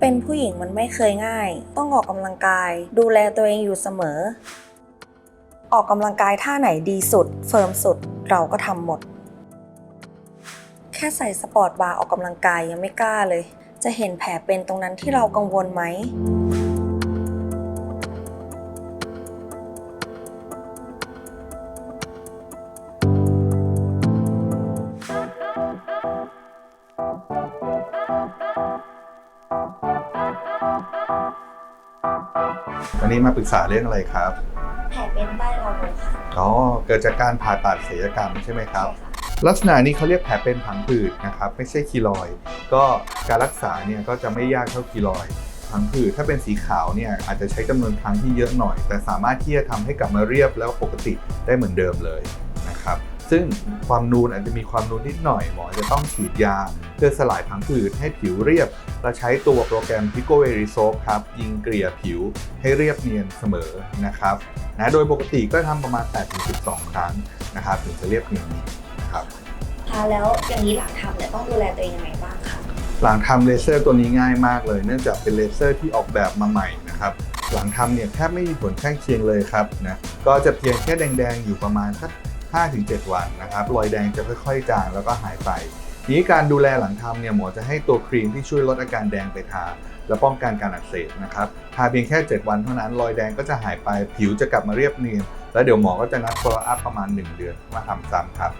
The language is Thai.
เป็นผู้หญิงมันไม่เคยง่าย ต้องออกกำลังกาย ดูแลตัวเองอยู่เสมอ ออกกำลังกายท่าไหนดีสุด เฟิร์มสุดเราก็ทำหมด แค่ใส่สปอร์ตบาร์ออกกำลังกายยังไม่กล้าเลย จะเห็นแผลเป็นตรงนั้นที่เรากังวลไหม วันนี้มาปรึกษาเรื่องอะไรครับ แผลเป็นใต้เราค่ะอ๋อ เกิดจากการผ่าตัดศัลยกรรมใช่ไหมครับ ลักษณะนี้เขาเรียกแผลเป็นผังผืดนะครับ ไม่ใช่คีลอยด์ก็การรักษาเนี่ยก็จะไม่ยากเท่าคีลอยด์ผังผืดถ้าเป็นสีขาวเนี่ยอาจจะใช้จำนวนครั้งที่เยอะหน่อย แต่สามารถที่จะทำให้กลับมาเรียบแล้วปกติได้เหมือนเดิมเลยนะครับ ซึ่งความนูนอาจจะมีความนูนนิดหน่อยหมอจะต้องฉีดยา เพื่อสลายผังผืดให้ผิวเรียบและใช้ตัวโปรแกรม Pico v e r i s o p ครับ ยิงเกลี่ยผิวให้เรียบเนียนเสมอนะครับนะโดยปกติก็ทำประมาณ 8-12 ครั้งนะครับถึงจะเรียบเนียนดีนะครับค่ะแล้วอย่างนี้หลังทำเนี่ยต้องดูแลตัวเองยังไงบ้างคะหลังทำเลเซอร์ตัวนี้ง่ายมากเลย เนื่องจากเป็นเลเซอร์ที่ออกแบบมาใหม่นะครับหลังทำเนี่ยแทบไม่มีผลข้างเคียงเลยครับนะก็จะเพียงแค่แดงๆ อยู่ประมาณสัก 5-7 วันนะครับรอยแดงจะค่อยๆ จางแล้วก็หายไปนี้การดูแลหลังทำเนี่ยหมอจะให้ตัวครีมที่ช่วยลดอาการแดงไปทาและป้องกันการอักเสบนะครับทาเพียงแค่ 7 วันเท่านั้นรอยแดงก็จะหายไปผิวจะกลับมาเรียบเนียนแล้วเดี๋ยวหมอก็จะนัด follow up ประมาณ 1 เดือนมาทำซ้ำครับ